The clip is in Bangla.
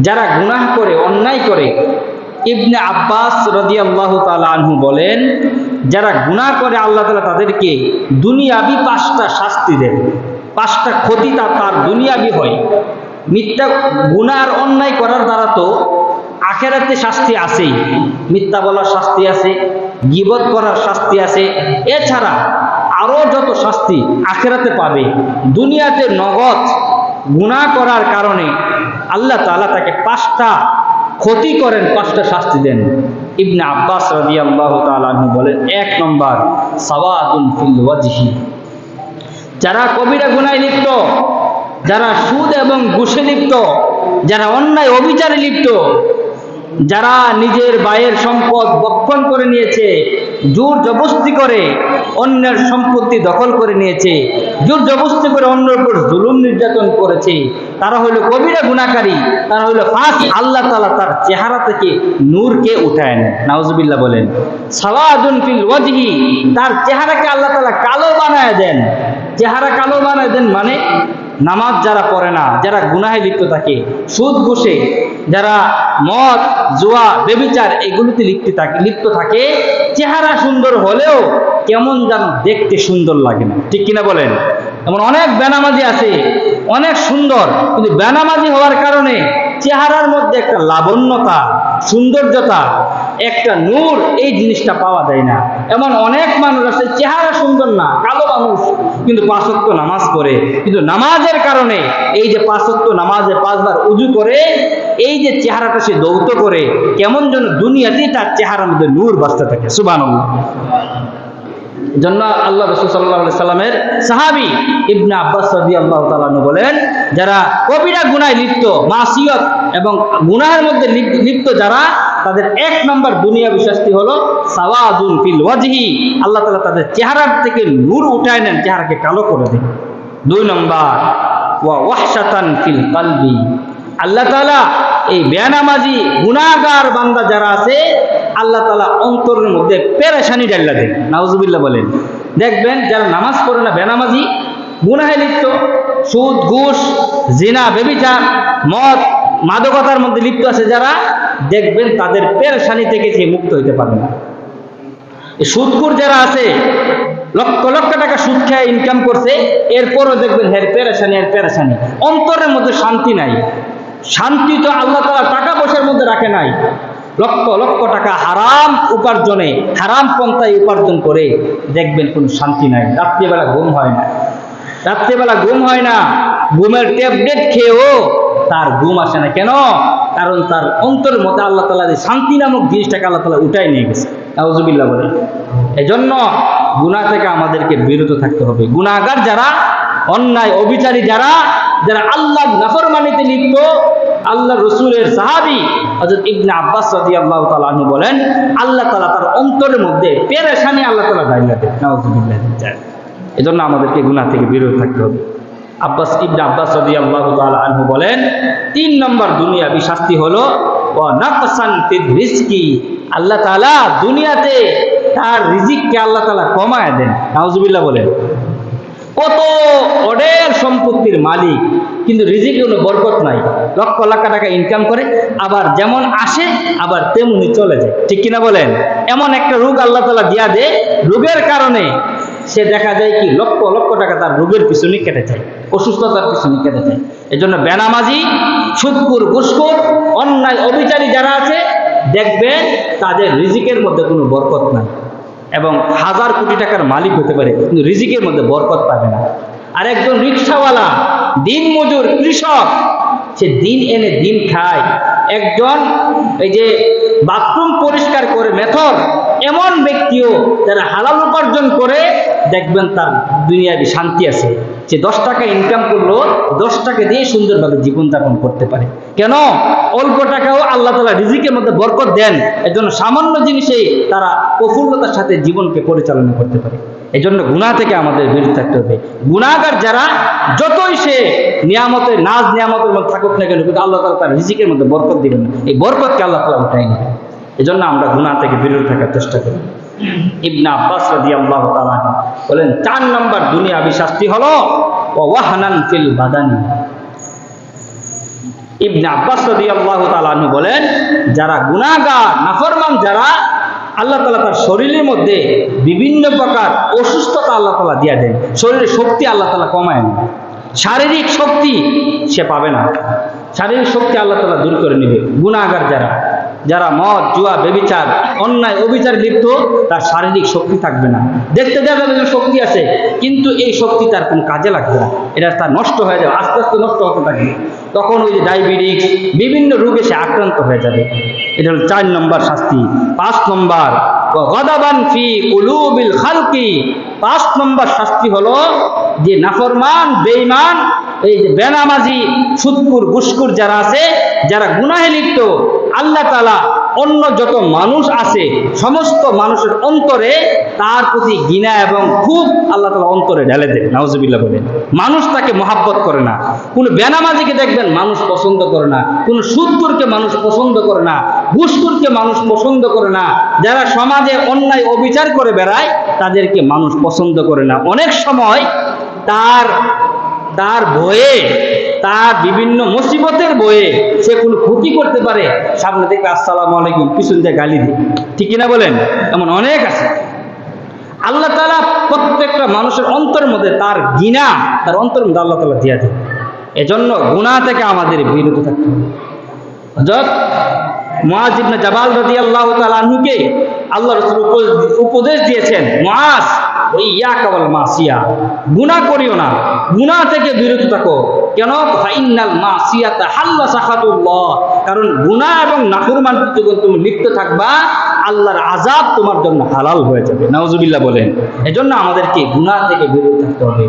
যারা গুনাহ করে, অন্যায় করে। ইবনে আব্বাস রদিয়াল্লাহু তাআলা আনহু বলেন, যারা গুনাহ করে, আল্লাহ তালা তাদেরকে দুনিয়াবি পাঁচটা শাস্তি দেন। পাঁচটা ক্ষতি তা তার দুনিয়াবি হয়। মিথ্যা গুনার অন্যায় করার দ্বারা তো আখেরাতে শাস্তি আছেই। মিথ্যা বলার শাস্তি আছে, গিবত করার শাস্তি আছে। এছাড়া আরও যত শাস্তি আখেরাতে পাবে। দুনিয়াতে নগদ গুনাহ করার কারণে আল্লাহ তালা তাকে পাঁচটা ক্ষতি করেন, পাঁচটা শাস্তি দেন। ইবনে আব্বাস রাদিয়াল্লাহু আল্লাহ আনহু বলেন, এক নম্বর, সাওয়াদুন ফিল ওয়াজহি। যারা কবিরা গুনায় লিপ্ত, যারা সুদ এবং ঘুষে লিপ্ত, যারা অন্যায় অবিচারে লিপ্ত যারা নিজের বায়ের সম্পদ বক্ষণ করে নিয়েছে, জোর জবস্তি করে অন্যের সম্পত্তি দখল করে নিয়েছে, জোর জবস্তি করে অন্যের উপর জুলুম নির্যাতন করেছে, তারা হইল কবিরা গুণাকারী, তারা হইল ফাঁস আল্লাহ তালা তার চেহারা থেকে নূরকে উঠায় নেন নাউজুবিল্লাহ বলেন ফিল ওয়াজহি, তার চেহারাকে আল্লাহ তালা কালো বানায় দেন। চেহারা কালো বানায় দেন মানে নামাজ যারা পড়ে না, যারা গুনাহে লিপ্ত থাকে, সুদ, ঘুষে, যারা মদ, জুয়া, বেবিচার, এগুলোতে লিপ্ত থাকে লিপ্ত থাকে, চেহারা সুন্দর হলেও কেমন যেন দেখতে সুন্দর লাগে না। ঠিক কিনা বলেন? এমন অনেক বেনামাজি আছে, অনেক সুন্দর, কিন্তু বেনামাজি হওয়ার কারণে চেহারার মধ্যে একটা লাবণ্যতা, সৌন্দর্যতা একটা নূর এই জিনিসটা পাওয়া যায় না। এমন অনেক মানুষ আছে, চেহারা সুন্দর না, কালো মানুষ, কিন্তু পাঁচত্ব নামাজ পড়ে। কিন্তু নামাজের কারণে এই যে পাঁচত্ব নামাজে পাঁচবার উজু করে, এই যে চেহারাটা সে দৌত করে, কেমন যেন দুনিয়াতেই তার চেহারার মধ্যে নূর বাঁচতে থাকে সুবান জন্য আল্লাহ রসুল সাল্লাহ সাল্লামের সাহাবি ইবনা আব্বাস সদি আল্লাহ তালু বলেন, যারা কবিরা গুনায় লিপ্ত, মাসিয়ত এবং গুনাহের মধ্যে লিপ- লিপ্ত যারা, তাদের এক নম্বর দুনিয়া শাস্তি হলো সাওয়াদুন ফিল ওয়াজহি। আল্লাহ তাআলা তাদের চেহারার থেকে নূর উঠায় নেন, চেহারাকে কালো করে দেন। দুই নম্বর, ওয়া ওয়াহশাতান ফিল কালবি। আল্লাহ তাআলা এই বেনামাজি গুনাহগার বান্দা যারা আছে, আল্লাহ তাআলা অন্তরের মধ্যে পেরেশানি ডাল্লা দেন। নাউজুবিল্লাহ বলেন। দেখবেন যারা নামাজ পড়ে না বেনামাজি গুনাহে লিপ্ত, সুদ, ঘুষ, জিনা বেবিচার মদ, মাদকতার মধ্যে লিপ্ত আছে যারা, দেখবেন তাদের পেরেশানি থেকে সে মুক্ত হইতে পারে না। এই সুদখোর যারা আছে, লক্ষ লক্ষ টাকা সুদ খেয়ে ইনকাম করছে, এরপরও দেখবেন হের পেরেশানি এর পেরেশানি। অন্তরের মধ্যে শান্তি নাই। শান্তি তো আল্লাহ তালা টাকা পয়সার মধ্যে রাখে নাই। লক্ষ লক্ষ টাকা হারাম উপার্জনে, হারাম পন্থায় উপার্জন করে দেখবেন কোনো শান্তি নাই। রাত্রিবেলা ঘুম হয় না। রাত্রিবেলা ঘুম হয় না। ঘুমের ট্যাবলেট খেয়েও তার ঘুম আসে না। কেন? কারণ তার অন্তরের মধ্যে আল্লাহ তালা যে শান্তি নামক জিনিসটাকে আল্লাহ তালা উঠাই নিয়ে গেছে। নাউজুবিল্লাহ বলে এজন্য গুনাহ থেকে আমাদেরকে বিরত থাকতে হবে। গুনাহগার যারা, অন্যায়, অবিচারী যারা যারা আল্লাহ নাফরমানিতে লিপ্ত আল্লাহ রসুলের সাহাবি হযরত ইবনে আব্বাস রাদিয়াল্লাহু তাআলা আনহু বলেন, আল্লাহ তাআলা তার অন্তরের মধ্যে পেরেশানি আল্লাহ তাআলা দাঁড়িয়ে দেন নাউজুবিল্লাহ এজন্য আমাদেরকে গুনাহ থেকে বিরত থাকতে হবে। আব্বাস ইবনে আব্বাস রাদিয়াল্লাহু তাআলা আনহু বলেন, তিন নম্বর দুনিয়াবি শাস্তি হলো রিজকি। আল্লাহ তাআলা দুনিয়াতে তার রিজিককে আল্লাহ তাআলা কমায় দেন। নাউজুবিল্লাহ বলেন। কত অডের সম্পত্তির মালিক, কিন্তু রিজিকে কোনো বরকত নাই। লক্ষ লাখ টাকা ইনকাম করে, আবার যেমন আসে, আবার তেমনি চলে যায়। ঠিক কিনা বলেন? এমন একটা রোগ আল্লাহ তালা দিয়া দে রোগের কারণে সে দেখা যায় কি, লক্ষ লক্ষ টাকা তার রোগের পিছনে কেটে যায়, অসুস্থতার পিছনে কেটে যায়। এজন্য বেনামাজি সুদকুর ঘুসকুর অন্যায়, অবিচারী যারা আছে, দেখবেন তাদের রিজিকের মধ্যে কোনো বরকত নাই। এবং হাজার কোটি টাকার মালিক হতে পারে, কিন্তু রিজিকের মধ্যে বরকত পাবে না। আর একজন রিক্সাওয়ালা, দিন মজুর, কৃষক, সে দিন এনে দিন খায়। একজন এই যে বাথরুম পরিষ্কার করে মেথর, এমন ব্যক্তিও যারা হালাল উপার্জন করে, দেখবেন তার দুনিয়াবি শান্তি আছে। যে দশ টাকা ইনকাম করল, দশ টাকা দিয়ে সুন্দরভাবে জীবনযাপন করতে পারে। কেন? অল্প টাকাও আল্লাহ তালা রিজিকের মধ্যে বরকত দেন। এর জন্য সামান্য জিনিসেই তারা প্রফুল্লতার সাথে জীবনকে পরিচালনা করতে পারে। এই জন্য গুণা থেকে আমাদের বিরত থাকতে হবে। গুণাগার যারা, যতই সে নিয়ামতের, নাজ নিয়ামতের মধ্যে থাকুক না কেন, কিন্তু আল্লাহ তালা তার রিজিকের মধ্যে বরকত দিবেন না। এই বরকতকে আল্লাহ তালা উঠাই নেবেন। জন্য আমরা গুণা থেকে বিরত থাকার চেষ্টা করি। ইবনা আব্বাস বলেন, চার নম্বর হলো, ওয়া ওয়াহনান ফিল বাদানি। ইবনে আব্বাস বলেন, যারা নাফরমান, যারা আল্লাহ তার শরীরের মধ্যে বিভিন্ন প্রকার অসুস্থতা আল্লাহ তাআলা দিয়া দেন, শরীরের শক্তি আল্লাহ তাআলা কমায় না শারীরিক শক্তি সে পাবে না। শারীরিক শক্তি আল্লাহ তাআলা দূর করে নেবে, গুনাহগার যারা। যারা মদ, জুয়া, বেবিচার, অন্যায়, অবিচার লিপ্ত, তার শারীরিক শক্তি থাকবে না। দেখতে দেখা যাবে শক্তি আছে, কিন্তু এই শক্তি তার কোনো কাজে লাগবে না। এটা তার নষ্ট হয়ে যাবে, আস্তে আস্তে নষ্ট হতে থাকবে তখন ওই যে ডায়াবেটিস, বিভিন্ন রোগে সে আক্রান্ত হয়ে যাবে। এটা হলো চার নম্বর শাস্তি। পাঁচ নম্বর গদাবান ফি উলুবিল খালকি। পাঁচ নম্বর শাস্তি হলো যে নাফরমান বেইমান এই যে বেনামাজি সুদকুর গুসকুর যারা আছে, যারা গুনাহে লিপ্ত আল্লাহ তালা অন্য যত মানুষ আছে, সমস্ত মানুষের অন্তরে তার প্রতি গিনা এবং খুব আল্লাহ তালা অন্তরে ঢেলে দেয় নাউজুবিল্লাহ বলে। মানুষ তাকে মহাব্বত করে না। কোনো বেনামাজিকে দেখবেন, মানুষ পছন্দ করে না। কোনো সুদকুরকে মানুষ পছন্দ করে না। ঘুষকুরকে মানুষ পছন্দ করে না। যারা সমাজে অন্যায় অবিচার করে বেড়ায়, তাদেরকে মানুষ পছন্দ করে না। অনেক সময় তার তার ভয়ে, তার বিভিন্ন মুসিবতের বয়ে সে কোনো ক্ষতি করতে পারে। সামনে থেকে আসসালামু আলাইকুম, পিছন দিয়ে গালি দিই ঠিক না বলেন? এমন অনেক আছে। আল্লাহ তালা প্রত্যেকটা মানুষের অন্তরের মধ্যে তার গিনা তার অন্তরের মধ্যে আল্লাহ তালা দিয়া দেয় এজন্য গুণা থেকে আমাদের বিরত থাকতে হবে। মুআজ ইবনে জাবাল রাদিয়াল্লাহু তাআলা আনহুকে আল্লাহ রাসূল উপ- উপদেশ দিয়েছেন ওই ইয়া মাসিয়া, গুনাহ করিও না, গুনাহ থেকে বিরত থাকো। কেন? ফাইনাল হাল্লা সাখাতুল্লাহ, কারণ গুনাহ এবং নাফরমানিতে যখন তুমি লিপ্ত থাকবা, আল্লাহর আযাব তোমার জন্য হালাল হয়ে যাবে। নাউজুবিল্লাহ বলেন। এজন্য আমাদেরকে গুনাহ থেকে বিরত থাকতে হবে।